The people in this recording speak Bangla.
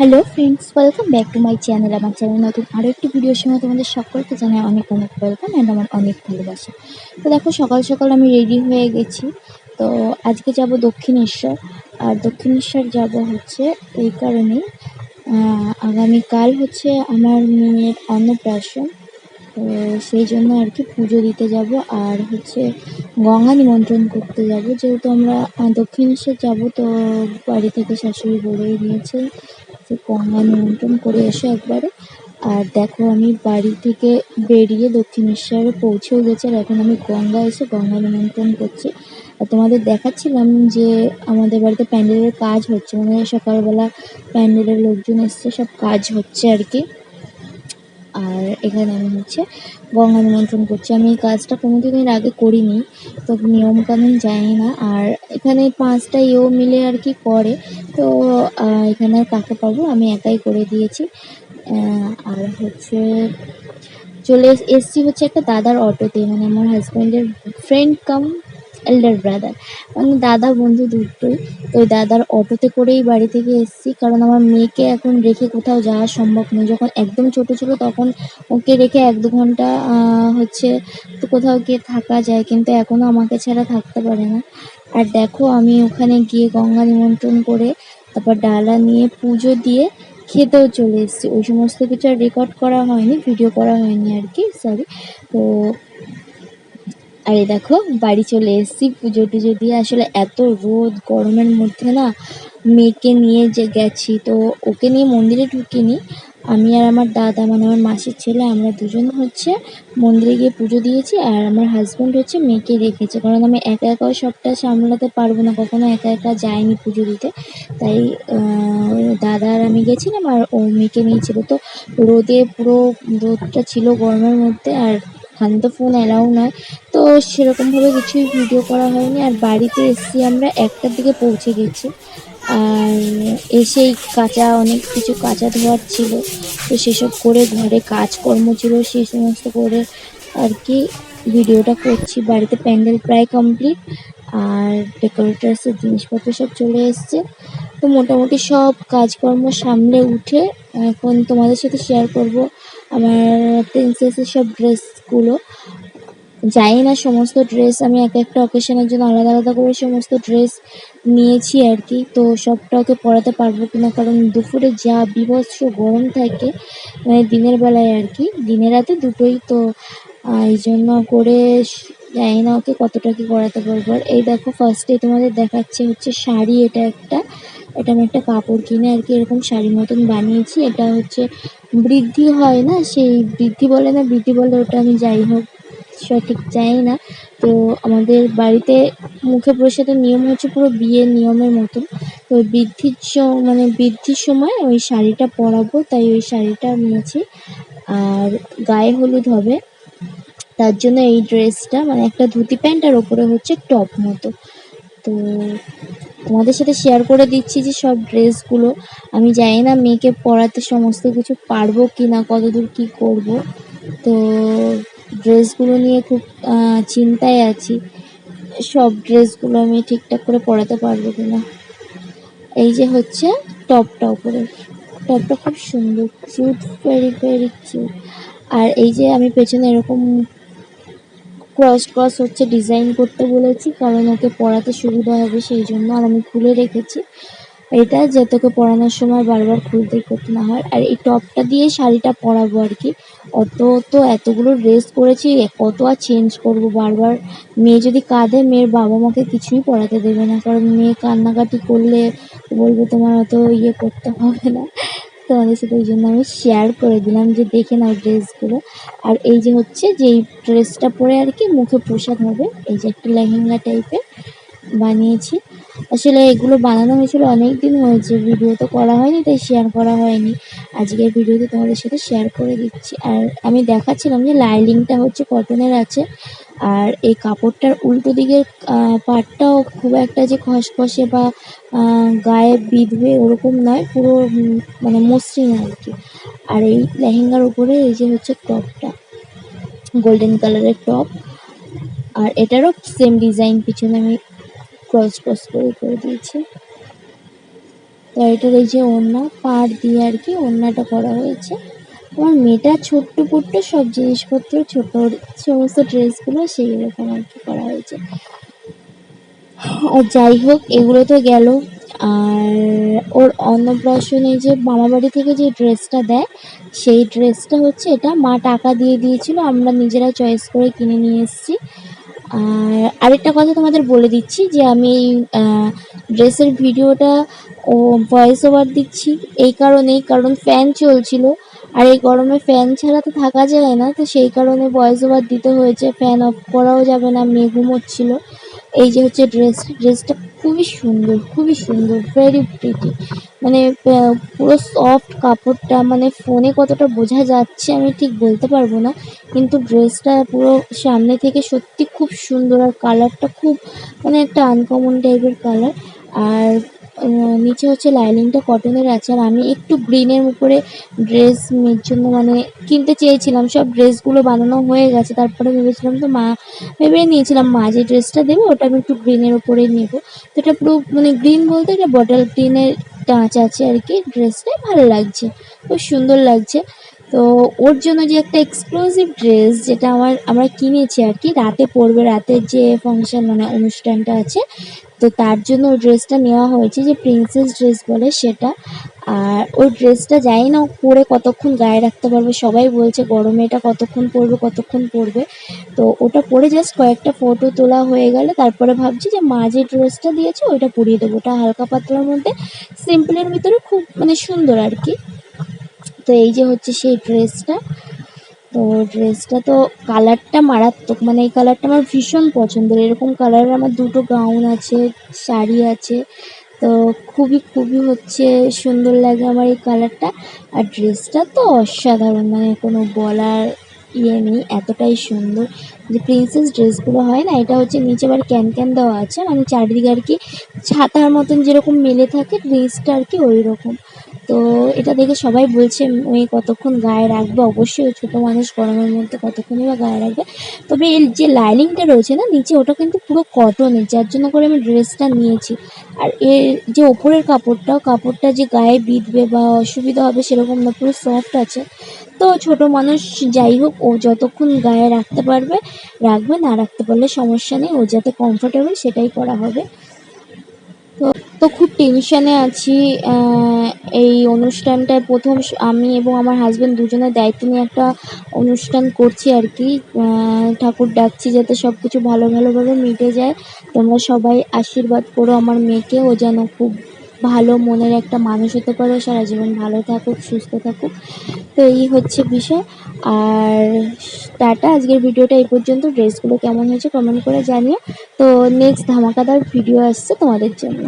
Hello friends welcome back to my channel আমার চ্যানেল নতুন আরও একটি ভিডিওর সময় তোমাদের সকলকে জানাই অনেক অনেক ওয়েলকাম অ্যান্ড আমার অনেক ভালোবাসা। তো দেখো, সকাল সকাল আমি রেডি হয়ে গেছি। তো আজকে যাব দক্ষিণেশ্বর। আর দক্ষিণেশ্বর যাব হচ্ছে এই কারণেই আগামীকাল হচ্ছে আমার মেয়ের অন্নপ্রাশন। তো সেই জন্য আর কি পুজো দিতে যাব। আর হচ্ছে গঙ্গা নিমন্ত্রণ করতে যাব। যেহেতু আমরা দক্ষিণেশ্বর যাব, তো বাড়ি থেকে শাশুড়ি বলেই দিয়েছে যে গঙ্গা নিমন্ত্রণ করে এসে একবারে। আর দেখো, আমি বাড়ি থেকে বেরিয়ে দক্ষিণেশ্বরে পৌঁছেও গেছি, আর এখন আমি গঙ্গা এসে গঙ্গা নিমন্ত্রণ করছি। আর তোমাদের দেখাচ্ছিলাম যে আমাদের বাড়িতে প্যান্ডেলের কাজ হচ্ছে মানে সকালবেলা প্যান্ডেলের লোকজন এসছে, সব কাজ হচ্ছে আর কি। আর এখানে আমি হচ্ছে গঙ্গা নিমন্ত্রণ করছি। আমি এই কাজটা কোনোদিন এর আগে করিনি, তো নিয়মকানুন জানি না। আর এখানে পাঁচটা ইয়েও মিলে আর কি করে, তো এখানে আর কাকে পাবো আমি একাই করে দিয়েছি। আর হচ্ছে চলে এস- এসছি হচ্ছে একটা দাদার অটোতে মানে আমার হাজব্যান্ডের ফ্রেন্ড কাম এল্ডার ব্রাদার মানে দাদা বন্ধু দুটোই তো দাদার অটোতে করেই বাড়ি থেকে এসেছি। কারণ আমার মেয়েকে এখন রেখে কোথাও যাওয়া সম্ভব নয়। যখন একদম ছোট ছিল তখন ওকে রেখে এক দু ঘণ্টা হচ্ছে তো কোথাও গিয়ে থাকা যায়। কিন্তু এখনও আমাকে ছাড়া থাকতে পারে না। আর দেখো আমি ওখানে গিয়ে গঙ্গা নিমন্ত্রণ করে তারপর ডালা নিয়ে পুজো দিয়ে খেতেও চলে এসেছি। ওই সমস্ত কিছু আর রেকর্ড করা হয়নি ভিডিও করা হয়নি আর কি সরি তো আর এই দেখো, বাড়ি চলে এসেছি, পুজো টুজো দিয়ে। আসলে এত রোদ, গরমের মধ্যে না, মেয়েকে নিয়ে যে গেছি, তো ওকে নিয়ে মন্দিরে ঢুকিনি। আমি আর আমার দাদা মানে আমার মাসির ছেলে, আমরা দুজন হচ্ছে মন্দিরে গিয়ে পুজো দিয়েছি, আর আমার হাজব্যান্ড হচ্ছে মেয়েকে রেখেছে। কারণ আমি একা একাও সবটা সামলাতে পারব না, কখনো একা একা যাইনি পুজো দিতে। তাই দাদা আর আমি গেছিলাম, আর ও মেয়েকে নিয়েছিল। তো রোদে পুরো, রোদটা ছিল গরমের মধ্যে, আর ওখানে তো ফোন অ্যালাউ নয় সেরকমভাবে কিছুই ভিডিও করা হয়নি। আর বাড়িতে এসেছি আমরা, একটার দিকে পৌঁছে গেছি। আর এসেই কাঁচা অনেক কিছু কাঁচা ধোয়ার ছিল। তো সেসব করে ঘরে কাজকর্ম ছিল, সেই সমস্ত করে আর কি ভিডিওটা করছি। বাড়িতে প্যান্ডেল প্রায় কমপ্লিট আর ডেকোরেটার্সের জিনিসপত্র সব চলে এসছে। তো মোটামুটি সব কাজকর্ম সামলে উঠে এখন তোমাদের সাথে শেয়ার করব আমার প্রিন্সেসের সব ড্রেসগুলো জানি না, সমস্ত ড্রেস আমি এক একটা অকেশনের জন্য আলাদা আলাদা করে সমস্ত ড্রেস নিয়েছি আর কি। তো সবটা ওকে পরাতে পারব কিনা কারণ দুপুরে যা বীভৎস গরম থাকে মানে দিনের বেলায় আর কি। দিনের রাতে দুটোই, তো এই জন্য করে জানি না ওকে কতটা কি করাতে পারব। আর এই দেখো ফার্স্টে তোমাদের দেখাচ্ছে হচ্ছে শাড়ি, এটা একটা। এটা আমি একটা কাপড় কিনে আর কি এরকম শাড়ির মতন বানিয়েছি। এটা হচ্ছে বৃদ্ধি হয় না? সেই বৃদ্ধি বলে না? বৃদ্ধি বলে ওটা আমি যাই হোক। সঠিক জানি না। তো আমাদের বাড়িতে মুখে প্রসাদের নিয়ম হচ্ছে পুরো বিয়ের নিয়মের মতন। তো বৃদ্ধির মানে বৃদ্ধির সময় ওই শাড়িটা পরাবো, তাই ওই শাড়িটা নিয়েছি। আর গায়ে হলুদ হবে। তার জন্য এই ড্রেসটা মানে একটা ধুতি প্যান্ট আর ওপরে হচ্ছে টপ মতো। তো তোমাদের সাথে শেয়ার করে দিচ্ছি যে সব ড্রেসগুলো। আমি জানি না মেয়েকে পরাতে সমস্ত কিছু পারব কি না কতদূর কি করব। তো ড্রেসগুলো নিয়ে খুব চিন্তায় আছি। সব ড্রেসগুলো আমি ঠিকঠাক করে পরাতে পারব কি না এই যে হচ্ছে টপটা উপরে। টপটা খুব সুন্দর কিউট ভেরি ভেরি কিউট আর এই যে আমি পেছনে এরকম ক্রস ক্রস হচ্ছে ডিজাইন করতে বলেছি, কারণ ওকে পড়াতে সুবিধা হবে সেই জন্য, আর আমি খুলে রেখেছি। এটা ওকে পরানোর সময় বারবার খুলতে করতে না হয়। আর এই টপটা দিয়ে শাড়িটা পরাবো আর কি। অত তো এতগুলো ড্রেস করেছি, কত আর চেঞ্জ করব বারবার। মেয়ে যদি কাঁদে, মেয়ের বাবা মাকে কিছুই পরাতে দেবে না। কারণ মেয়ে কান্নাকাটি করলে বলবে তোমার অত ইয়ে করতে হবে না। তোমাদের সাথে ওই জন্য আমি শেয়ার করে দিলাম যে দেখে নাও ড্রেসগুলো আর এই যে হচ্ছে যে এই ড্রেসটা পরে আর কি মুখে প্রসাদ হবে, এই যে একটা লেহেঙ্গা টাইপের বানিয়েছি। আসলে এগুলো বানানো হয়েছিল অনেক দিন হয়েছে ভিডিও তো করা হয়নি, তাই শেয়ার করা হয়নি। আজকের ভিডিওতে তোমাদের সাথে শেয়ার করে দিচ্ছি। আর আমি দেখাচ্ছিলাম যে লাইলিংটা হচ্ছে কটনের আছে, আর এই কাপড়টার উল্টো দিকের পার্টটাও খুব একটা যে খসখসে বা গায়ে বিঁধবে ওরকম নয়, পুরো মানে মসৃণ আর কি। আর এই লেহেঙ্গার উপরে এই যে হচ্ছে টপটা গোল্ডেন কালারের টপ আর এটারও সেম ডিজাইন পিছনে আমি ক্রস ক্রস করে করে দিয়েছে। এটার এই যে ওড়না, পাড় দিয়ে আর কি ওড়নাটা করা হয়েছে। আমার মেয়েটা ছোট্ট পুট্ট সব জিনিসপত্র, ছোট সমস্ত ড্রেসগুলো সেই রকম আর কি করা হয়েছে। আর যাই হোক, এগুলো তো গেল। আর ওর অন্নপ্রাশনে যে মামা বাড়ি থেকে যে ড্রেসটা দেয়, সেই ড্রেসটা হচ্ছে এটা। মা টাকা দিয়ে দিয়েছিল, আমরা নিজেরা চয়েস করে কিনে নিয়ে এসেছি। আর আরেকটা কথা তোমাদের বলে দিচ্ছি যে আমি এই ড্রেসের ভিডিওটা, ও ভয়েস ওভার দিচ্ছি। এই কারণেই কারণ ফ্যান চলছিল। আর এই গরমে ফ্যান ছাড়া তো থাকা যায় না। তো সেই কারণে ভয়েস ওভার দিতে হয়েছে। ফ্যান অফ করাও যাবে না। মেঘুম হচ্ছিল এই যে হচ্ছে ড্রেস ড্রেসটা খুবই সুন্দর খুবই সুন্দর ভেরি প্রিটি মানে পুরো সফট কাপড়টা মানে ফোনে কতটা বোঝা যাচ্ছে আমি ঠিক বলতে পারব না, কিন্তু ড্রেসটা পুরো সামনে থেকে সত্যি খুব সুন্দর আর কালারটা খুব মানে একটা আনকমন টাইপের কালার আর নিচে হচ্ছে লাইনিংটা কটনের আছে। আর আমি একটু গ্রিনের উপরে ড্রেস জন্য মানে কিনতে চেয়েছিলাম। সব ড্রেসগুলো বানানো হয়ে গেছে। তারপরে ভেবেছিলাম তো মা, ভেবে নিয়েছিলাম, মা, যে ড্রেসটা দেবে, ওটা আমি একটু গ্রিনের ওপরে নেব। তো এটা পুরো মানে গ্রিন বলতে এটা বটল গ্রিনের টাচ আছে আর কি। ড্রেসটাই ভালো লাগছে। খুব সুন্দর লাগছে। তো ওর জন্য যে একটা এক্সক্লুসিভ ড্রেস যেটা আমার, আমরা কিনেছি আর কি, রাতে পরবে রাতের যে ফাংশন মানে অনুষ্ঠানটা আছে, তো তার জন্য ওই ড্রেসটা নেওয়া হয়েছে যে প্রিন্সেস ড্রেস বলে সেটা। আর ওই ড্রেসটা জানি না পরে কতক্ষণ গায়ে রাখতে পারবে, সবাই বলছে গরমে এটা কতক্ষণ পরবে কতক্ষণ পরবে। তো ওটা পরে জাস্ট কয়েকটা ফটো তোলা হয়ে গেলে, তারপরে ভাবছি যে মা যে ড্রেসটা দিয়েছে ওইটা পরিয়ে দেবো। ওটা হালকা পাতলার মধ্যে সিম্পলের ভিতরে খুব মানে সুন্দর আর কি। তো এই যে হচ্ছে সেই ড্রেসটা, তো ড্রেসটা তো কালারটা মারাত্মক মানে এই কালারটা আমার ভীষণ পছন্দের। এরকম কালারের আমার দুটো গাউন আছে, শাড়ি আছে, তো খুবই খুবই হচ্ছে সুন্দর লাগে আমার এই কালারটা। আর ড্রেসটা তো অসাধারণ মানে কোনো বলার ইয়ে নেই, এতটাই সুন্দর। যে প্রিন্সেস ড্রেসগুলো হয় না, এটা হচ্ছে নিচে আবার ক্যান ক্যান দেওয়া আছে মানে চারিদিকে আর কি ছাতার মতন যেরকম মেলে থাকে, ড্রেসটা আর কি ওই রকম তো এটা দেখে সবাই বলছে মেয়ে কতক্ষণ গায়ে রাখবে? অবশ্যই ছোটো মানুষ গরমের মধ্যে কতক্ষণই বা গায়ে রাখবে। তবে এর যে লাইনিংটা রয়েছে না, নিচে ওটা কিন্তু পুরো কটনের যার জন্য করে আমি ড্রেসটা নিয়েছি। আর এর যে ওপরের কাপড়টাও কাপড়টা যে গায়ে বিঁধবে বা অসুবিধা হবে সেরকম না, পুরো সফট আছে। তো ছোট মানুষ যাই হোক, ও যতক্ষণ গায়ে রাখতে পারবে, রাখবে, না রাখতে পারলে সমস্যা নেই, ও যাতে কমফোর্টেবল সেটাই করা হবে। তো খুব টেনশানে আছি। এই অনুষ্ঠানটায় প্রথম আমি এবং আমার হাজব্যান্ড দুজনের দায়িত্ব নিয়ে একটা অনুষ্ঠান করছি আর কি। ঠাকুর ডাকছি যাতে সব কিছু ভালো ভালোভাবে মিটে যায়। তোমরা সবাই আশীর্বাদ করো আমার মেয়েকে। ও যেন খুব ভালো মনের একটা মানুষ হতে পারে। সারা জীবন ভালো থাকুক, সুস্থ থাকুক। তো এই হচ্ছে বিষয়। আর টাটা, আজকের ভিডিওটা এই পর্যন্ত। ড্রেসগুলো কেমন হয়েছে কমেন্ট করে জানিও। তো নেক্সট ধামাকাদার ভিডিও আসছে তোমাদের জন্য।